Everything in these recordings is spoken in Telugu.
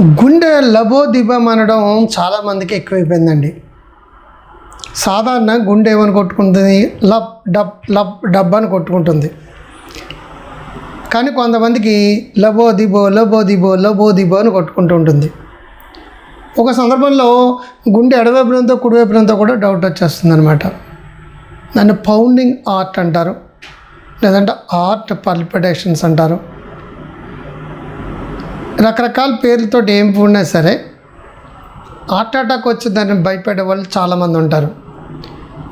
గుండె లబోదిబం అనడం చాలామందికి ఎక్కువైపోయిందండి. సాధారణ గుండె ఏమని కొట్టుకుంటుంది? లబ్ డబ్ లబ్ డబ్ అని కొట్టుకుంటుంది. కానీ కొంతమందికి లబో దిబో లబో దిబో లబో దిబో అని కొట్టుకుంటూ ఉంటుంది. ఒక సందర్భంలో గుండె ఎడవైపునంతో కుడివైపునంతో కూడా డౌట్ వచ్చేస్తుంది అనమాట దాన్ని పౌండింగ్ ఆర్ట్ అంటారు. లేదంటే ఆర్ట్ పల్పిటేషన్స్ అంటారు. రకరకాల పేర్లతో ఏం ఉన్నా సరే హార్ట్ అటాక్ వచ్చి దాన్ని భయపడే వాళ్ళు చాలామంది ఉంటారు.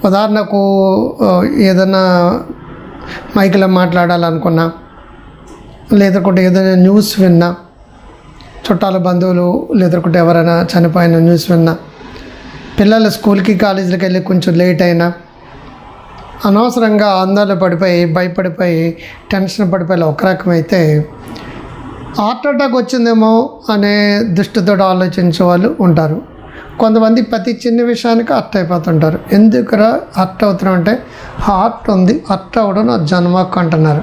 ఉదాహరణకు ఏదైనా మైక్లో మాట్లాడాలనుకున్నా లేదంటే ఏదైనా న్యూస్ విన్నా చుట్టాల బంధువులు లేదంటే ఎవరైనా చనిపోయిన న్యూస్ విన్నా పిల్లలు స్కూల్కి కాలేజీలకు వెళ్ళి కొంచెం లేట్ అయినా అనవసరంగా ఆందోళన పడిపోయి భయపడిపోయి టెన్షన్ పడిపోయి ఒక రకమైతే హార్ట్ అటాక్ వచ్చిందేమో అనే దృష్టితో ఆలోచించే వాళ్ళు ఉంటారు. కొంతమంది ప్రతి చిన్న విషయానికి హర్ట్ అయిపోతుంటారు. ఎందుకురా హర్ట్ అవుతున్నాం అంటే హార్ట్ ఉంది హర్ట్ అవ్వడం నా జన్మకు అంటున్నారు.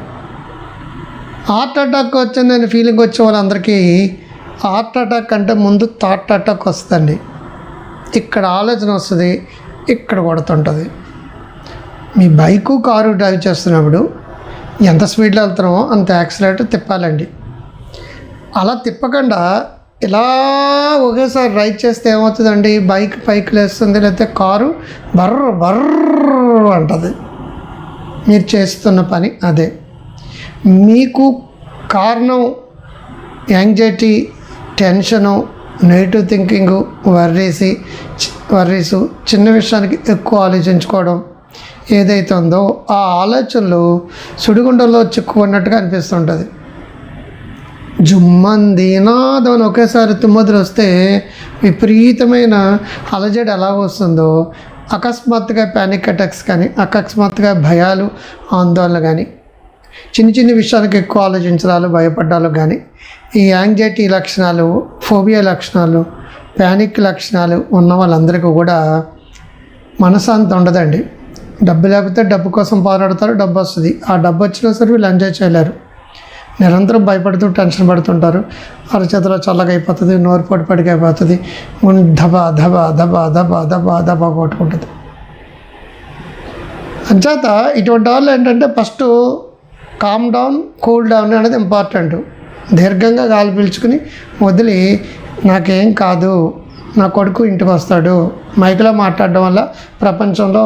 హార్ట్ అటాక్ వచ్చిందని ఫీలింగ్ వచ్చే వాళ్ళందరికీ హార్ట్ అటాక్ అంటే ముందు థాట్ అటాక్ వస్తుంది ఇక్కడ ఆలోచన వస్తుంది ఇక్కడ కొడుతుంటుంది. మీ బైకు కారు డ్రైవ్ చేస్తున్నప్పుడు ఎంత స్పీడ్లో వెళ్తున్నామో అంత యాక్సిలేటర్ తిప్పాలండి. అలా తిప్పకుండా ఇలా ఒకేసారి రైడ్ చేస్తే ఏమవుతుందండి? బైక్ పైకి లేస్తుంది లేకపోతే కారు బర్ర బర్ర అంటుంది. మీరు చేస్తున్న పని అదే. మీకు కారణం anxiety tension negative thinking worries worries చిన్న విషయానికి ఎక్కువ ఆలోచించుకోవడం ఏదైతే ఉందో ఆ ఆలోచనలు సుడిగుండంలో చిక్కుకున్నట్టుగా అనిపిస్తుంటుంది. జుమ్మందినాదం అని ఒకేసారి తుమ్మదులు వస్తే విపరీతమైన అలజడి ఎలా వస్తుందో అకస్మాత్తుగా ప్యానిక్ అటాక్స్ కానీ అకస్మాత్తుగా భయాలు ఆందోళన కానీ చిన్న చిన్న విషయాలకు ఎక్కువ ఆలోచించడాలు భయపడ్డాలు కానీ ఈ యాంగ్జైటీ లక్షణాలు ఫోబియా లక్షణాలు ప్యానిక్ లక్షణాలు ఉన్న వాళ్ళందరికీ కూడా మనశాంతి ఉండదండి. డబ్బు లేకపోతే డబ్బు కోసం పోరాడతారు డబ్బు వస్తుంది. ఆ డబ్బు వచ్చినా సరే వీళ్ళు ఎంజాయ్ చేయలేరు. నిరంతరం భయపడుతూ టెన్షన్ పడుతుంటారు. అరచేతిలో చల్లగా అయిపోతుంది నోరు పొడి పడికి అయిపోతుంది. గుండె దబా దబా దబ దబ దబా కొట్టుకుంటుంది. అంచేత ఇటువంటి వాళ్ళు ఏంటంటే first calm down cool down అనేది ఇంపార్టెంట్ దీర్ఘంగా గాలి పీల్చుకుని వదిలి నాకేం కాదు నా కొడుకు ఇంటికి వస్తాడు. మైక్లో మాట్లాడడం వల్ల ప్రపంచంలో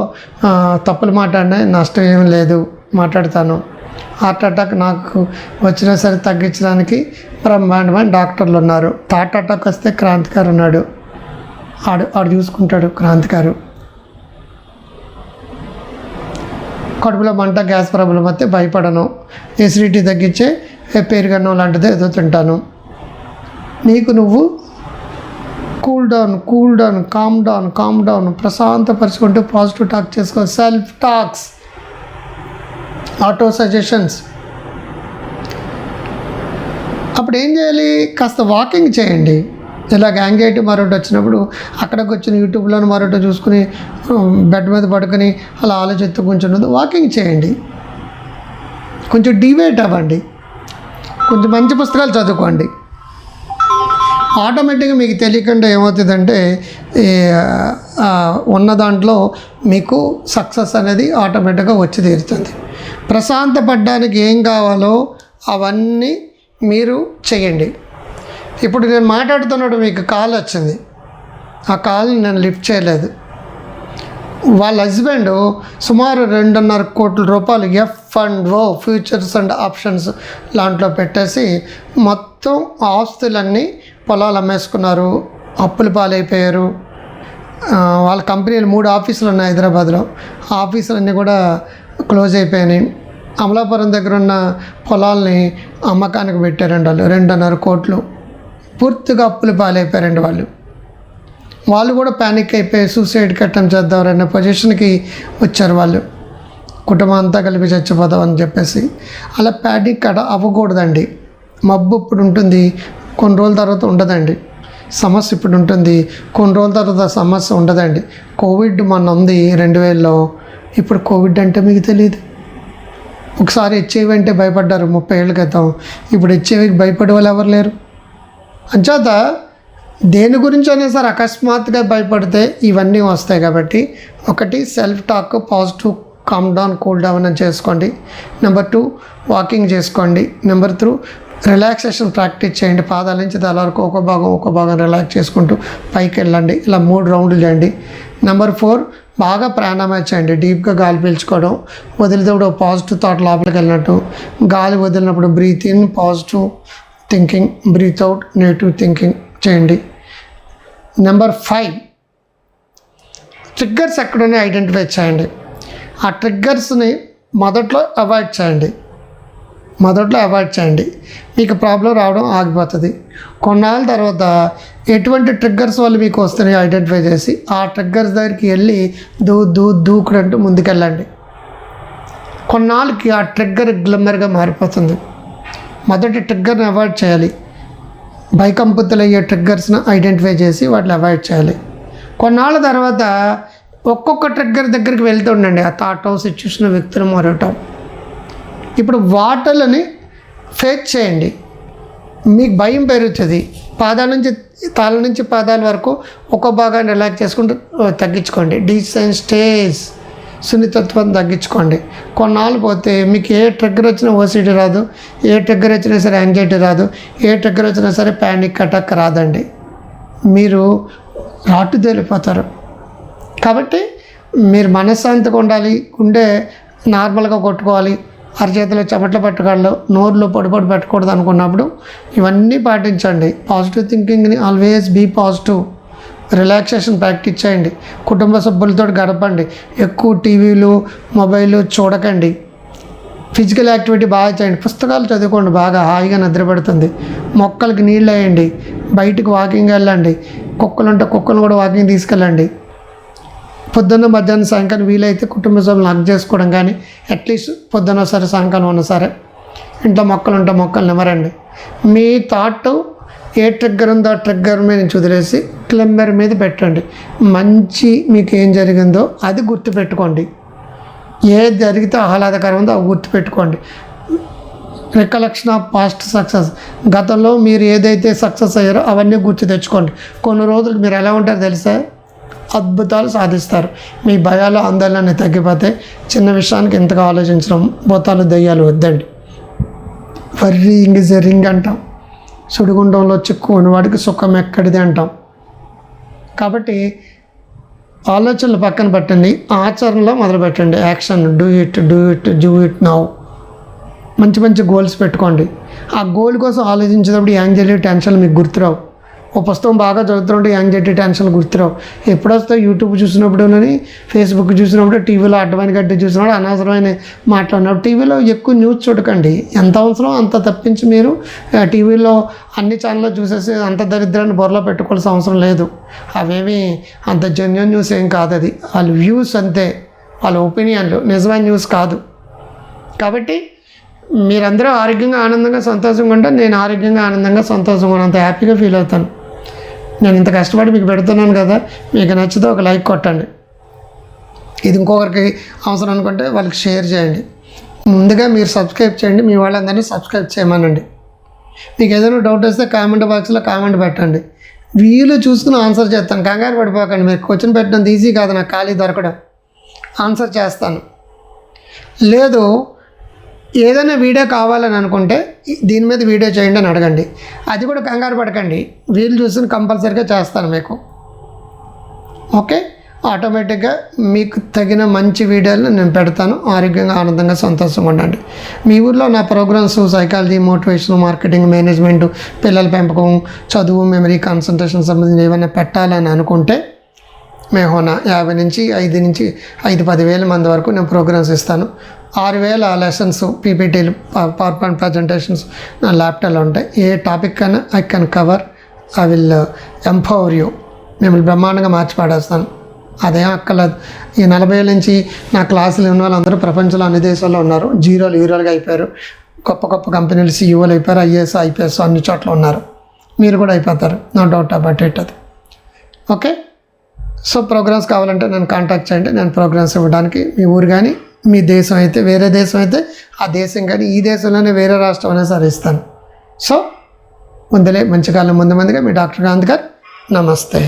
తప్పులు మాట్లాడినా నష్టం ఏం లేదు మాట్లాడతాను. హార్ట్ అటాక్ నాకు వచ్చినా సరే తగ్గించడానికి బ్రహ్మాండమైన డాక్టర్లు ఉన్నారు. హార్ట్ అటాక్ వస్తే క్రాంతికారు ఉన్నాడు. ఆడు ఆడు చూసుకుంటాడు క్రాంతికారు. కడుపులో మంట గ్యాస్ ప్రాబ్లం వస్తే భయపడను. ఎసిడిటీ తగ్గించే పెరుగన్నం లాంటిది ఏదో తింటాను. నీకు నువ్వు cool down cool down calm down calm down ప్రశాంతపరుచుకుంటూ positive talk చేసుకో. Self talks. Auto suggestions. అప్పుడు ఏం చేయాలి? కాస్త వాకింగ్ చేయండి. ఇలాగ యాంగ్జైటీ మరొకటి వచ్చినప్పుడు అక్కడికి వచ్చిన యూట్యూబ్లోని మరొకటి చూసుకుని బెడ్ మీద పడుకొని అలా ఆలోచిస్తూ కూర్చున్నది వాకింగ్ చేయండి. కొంచెం డివేట్ అవ్వండి. కొంచెం మంచి పుస్తకాలు చదువుకోండి. ఆటోమేటిక్గా మీకు తెలియకుండా ఏమవుతుందంటే ఉన్న దాంట్లో మీకు సక్సెస్ అనేది ఆటోమేటిక్గా వచ్చి తీరుతుంది. ప్రశాంతపడ్డానికి ఏం కావాలో అవన్నీ మీరు చేయండి. ఇప్పుడు నేను మాట్లాడుతున్నప్పుడు మీకు కాల్ వచ్చింది. ఆ కాల్ నేను లిఫ్ట్ చేయలేదు. వాళ్ళ హస్బెండ్ సుమారు రెండున్నర కోట్ల రూపాయలు F and O futures and options దాంట్లో పెట్టేసి మొత్తం ఆస్తులన్నీ పొలాలు అమ్మేసుకున్నారు. అప్పులు పాలైపోయారు. వాళ్ళ కంపెనీలు మూడు ఆఫీసులు ఉన్నాయి హైదరాబాద్లో. ఆఫీసులన్నీ కూడా క్లోజ్ అయిపోయినాయి. అమలాపురం దగ్గర ఉన్న పొలాల్ని అమ్మకానికి పెట్టారండి వాళ్ళు రెండున్నర కోట్లు. పూర్తిగా అప్పులు పాలైపోయారండి వాళ్ళు. వాళ్ళు కూడా ప్యానిక్ అయిపోయి సూసైడ్ కట్టం చేద్దామన్న పొజిషన్కి వచ్చారు వాళ్ళు. కుటుంబం అంతా కలిపి చచ్చిపోదాం అని చెప్పేసి. అలా ప్యానిక్ అట అవ్వకూడదండి. మబ్బు ఇప్పుడు ఉంటుంది కొన్ని రోజుల తర్వాత ఉండదండి. సమస్య ఇప్పుడు ఉంటుంది కొన్ని రోజుల తర్వాత సమస్య ఉండదండి. కోవిడ్ మొన్న ఉంది రెండు వేలలో. ఇప్పుడు కోవిడ్ అంటే మీకు తెలియదు ఒకసారి హెచ్ఐవి అంటే భయపడ్డారు ముప్పై ఏళ్ళ క్రితం. ఇప్పుడు హెచ్ఐవికి భయపడే వాళ్ళు ఎవరు లేరు? అంచేత దేని గురించి అయినా సరే అకస్మాత్తుగా భయపడితే ఇవన్నీ వస్తాయి కాబట్టి ఒకటి self talk positive calm down cool down అని చేసుకోండి. నెంబర్ టూ వాకింగ్ చేసుకోండి. నెంబర్ త్రూ రిలాక్సేషన్ ప్రాక్టీస్ చేయండి. పాదాల నుంచి తల వరకు ఒక భాగం ఒక భాగం రిలాక్స్ చేసుకుంటూ పైకి వెళ్ళండి. ఇలా మూడు రౌండ్లు చేయండి. నెంబర్ ఫోర్ బాగా ప్రాణాయామం చేయండి. డీప్గా గాలి పీల్చుకోవడం వదిలినప్పుడు పాజిటివ్ థాట్ లోపలికి వెళ్ళినట్టు. గాలి వదిలినప్పుడు breathe in positive thinking breathe out negative thinking చేయండి. Number five. ట్రిగ్గర్స్ ఎక్కడున్నాయి ఐడెంటిఫై చేయండి. ఆ ట్రిగ్గర్స్ని మొదట్లో అవాయిడ్ చేయండి. మొదట్లో అవాయిడ్ చేయండి. మీకు ప్రాబ్లం రావడం ఆగిపోతుంది. కొన్నాళ్ళ తర్వాత ఎటువంటి ట్రిగ్గర్స్ వల్ల మీకు వస్తున్నాయి ఐడెంటిఫై చేసి ఆ ట్రిగ్గర్స్ దగ్గరికి వెళ్ళి దూ దూ దూకుడంటూ ముందుకెళ్ళండి. కొన్నాళ్ళకి ఆ ట్రిగ్గర్ గ్లిమ్మర్గా మారిపోతుంది. మొదటి ట్రిగ్గర్ని అవాయిడ్ చేయాలి. భయకంపుతులయ్యే ట్రిగ్గర్స్ని ఐడెంటిఫై చేసి వాటిని అవాయిడ్ చేయాలి. కొన్నాళ్ళ తర్వాత ఒక్కొక్క ట్రిగ్గర్ దగ్గరికి వెళ్తుండండి ఆ థాట్ సిచ్యువేషన్ వ్యక్తులు మారటం. ఇప్పుడు వాటర్లని ఫేస్ చేయండి. మీకు భయం పెరుగుతుంది. పాదాల నుంచి తాళ్ళ నుంచి పాదాల వరకు ఒక్కో భాగాన్ని రిలాక్స్ చేసుకుంటూ తగ్గించుకోండి. డీసెంట్ స్టేజ్ సున్నితత్వం తగ్గించుకోండి. కొన్నాళ్ళు పోతే మీకు ఏ ట్రిగ్గర్ వచ్చినా ఓసిటీ రాదు. ఏ ట్రిగ్గర్ వచ్చినా సరే యాంగ్జైటీ రాదు. ఏ ట్రిగ్గర్ వచ్చినా సరే ప్యానిక్ అటాక్ రాదండి. మీరు రాటు తేలిపోతారు కాబట్టి మీరు మనశ్శాంతిగా ఉండాలి. గుండె నార్మల్గా కొట్టుకోవాలి. అరచేతిలో చెమటలు పట్టుకోవాలి నోరులో పొడి పొడి పెట్టకూడదు అనుకున్నప్పుడు ఇవన్నీ పాటించండి. Positive థింకింగ్ని always be positive relaxation practice చేయండి. కుటుంబ సభ్యులతో గడపండి. ఎక్కువ టీవీలు మొబైల్ చూడకండి. ఫిజికల్ యాక్టివిటీ బాగా చేయండి. పుస్తకాలు చదువుకోండి. బాగా హాయిగా నిద్రపడుతుంది మొక్కలకి నీళ్ళు వేయండి. బయటకు వాకింగ్ వెళ్ళండి. కుక్కలు ఉంటే కుక్కలు కూడా వాకింగ్ తీసుకెళ్ళండి. పొద్దున్న మధ్యాహ్నం సాయంకాలం వీలైతే కుటుంబ సభ్యులను హక్ చేసుకోవడం కానీ అట్లీస్ట్ పొద్దున్న సరే సాయంకాలం ఉన్న సరే. ఇంట్లో మొక్కలు ఉంటే మొక్కలు నిమ్మరండి. మీ థాట్ ఏ ట్రిగ్గర్ ఉందో ఆ ట్రిగ్గర్ మీద నుంచి వదిలేసి క్లెంబర్ మీద పెట్టండి. మంచి మీకు ఏం జరిగిందో అది గుర్తుపెట్టుకోండి. ఏది జరిగితే ఆహ్లాదకరం ఉందో అవి గుర్తుపెట్టుకోండి. రికలెక్షన్ ఆఫ్ పాస్ట్ సక్సెస్ గతంలో మీరు ఏదైతే సక్సెస్ అయ్యారో అవన్నీ గుర్తు తెచ్చుకోండి. కొన్ని రోజులు మీరు ఎలా ఉంటారో తెలుసా? అద్భుతాలు సాధిస్తారు. మీ భయాలు ఆందోళన తగ్గిపోతే చిన్న విషయానికి ఇంతగా ఆలోచించడం భూతాలు దయ్యాలు వద్దండి. వర్రింగ్ ఇస్ ఎ రింగ్ అంటాం. సుడిగుండంలో చిక్కుని వాడికి సుఖం ఎక్కడిది అంటాం. కాబట్టి ఆలోచనలు పక్కన పెట్టండి ఆచరణలో మొదలు పెట్టండి. Action do it do it do it now. మంచి మంచి గోల్స్ పెట్టుకోండి. ఆ గోల్ కోసం ఆలోచించేటప్పుడు యాంగ్జైటీ టెన్షన్ మీకు గుర్తురావు. ఓ పుస్తకం బాగా చదువుతుంటే యాంగ్జైటీ టెన్షన్ గుర్తురావు. ఎప్పుడు వస్తావు యూట్యూబ్ చూసినప్పుడునని ఫేస్బుక్ చూసినప్పుడు టీవీలో అడ్డమైన గడ్డి చూసినప్పుడు అనవసరమైన మాట్లాడినప్పుడు టీవీలో ఎక్కువ న్యూస్ చూడకండి. ఎంత అవసరం అంత తప్పించి మీరు టీవీలో అన్ని ఛానల్లో చూసేసి అంత దరిద్రాన్ని బొరలో పెట్టుకోవాల్సిన అవసరం లేదు. అవేమి అంత జెన్యున్ న్యూస్ ఏం కాదు అది. వాళ్ళ వ్యూస్ అంతే. వాళ్ళ ఒపీనియన్లు. నిజమైన న్యూస్ కాదు. కాబట్టి మీరందరూ ఆరోగ్యంగా ఆనందంగా సంతోషంగా ఉంటే నేను ఆరోగ్యంగా ఆనందంగా సంతోషంగా ఉన్నంత హ్యాపీగా ఫీల్ అవుతాను. నేను ఇంత కష్టపడి మీకు పెడుతున్నాను కదా మీకు నచ్చితే ఒక లైక్ కొట్టండి. ఇది ఇంకొకరికి అవసరం అనుకుంటే వాళ్ళకి షేర్ చేయండి. ముందుగా మీరు సబ్స్క్రైబ్ చేయండి మీ వాళ్ళందరినీ సబ్స్క్రైబ్ చేయమనండి. మీకు ఏదైనా డౌట్ వస్తే కామెంట్ బాక్స్లో కామెంట్ పెట్టండి. వీలు చూసుకుని ఆన్సర్ చేస్తాను. కంగారు పడిపోకండి మీరు. క్వశ్చన్ పెట్టడం ఈజీ కాదు నాకు ఖాళీ దొరకడం. ఆన్సర్ చేస్తాను. లేదు ఏదైనా వీడియో కావాలని అనుకుంటే దీని మీద వీడియో చేయండి అని అడగండి. అది కూడా కంగారు పడకండి. వీలు చూసి కంపల్సరీగా చేస్తాను మీకు. ఓకే? ఆటోమేటిక్గా మీకు తగిన మంచి వీడియోలు నేను పెడతాను. ఆరోగ్యంగా ఆనందంగా సంతోషంగా ఉండండి. మీ ఊర్లో నా programmes psychology motivation marketing management పిల్లల పెంపకం చదువు మెమరీ కాన్సన్ట్రేషన్ సంబంధించి ఏమైనా పెట్టాలని అనుకుంటే మేహోనా యాభై నుంచి ఐదు నుంచి ఐదు పదివేల మంది వరకు నేను ప్రోగ్రామ్స్ ఇస్తాను. ఆరు వేల లెసన్స్ పీపీటీలు పవర్ పాయింట్ ప్రజెంటేషన్స్ నా ల్యాప్టాప్లో ఉంటాయి. ఏ టాపిక్ అయినా I can cover I will empower you మిమ్మల్ని బ్రహ్మాండంగా మార్చి పాడేస్తాను అదేం అక్కర్లేదు ఈ నలభై ఏళ్ళ నుంచి నా క్లాసులు ఉన్న వాళ్ళందరూ ప్రపంచంలో అన్ని దేశాల్లో ఉన్నారు. జీరోలు హీరోలుగా అయిపోయారు. గొప్ప గొప్ప కంపెనీలు సీఈఓలు అయిపోయారు. ఐఏఎస్ ఐపీఎస్ అన్ని చోట్ల ఉన్నారు. మీరు కూడా అయిపోతారు. నో డౌట్ అబౌట్ ఇట్ అది. ఓకే సో ప్రోగ్రామ్స్ కావాలంటే నన్ను కాంటాక్ట్ చేయండి. నేను ప్రోగ్రామ్స్ ఇవ్వడానికి మీ ఊరు కానీ మీ దేశం అయితే వేరే దేశం అయితే ఆ దేశం కానీ ఈ దేశంలోనే వేరే రాష్ట్రం అయినా సరే ఇస్తాను. సో ముందులే మంచి కాలం ముందు ముందుగా మీ డాక్టర్ గాంధీ గారు నమస్తే.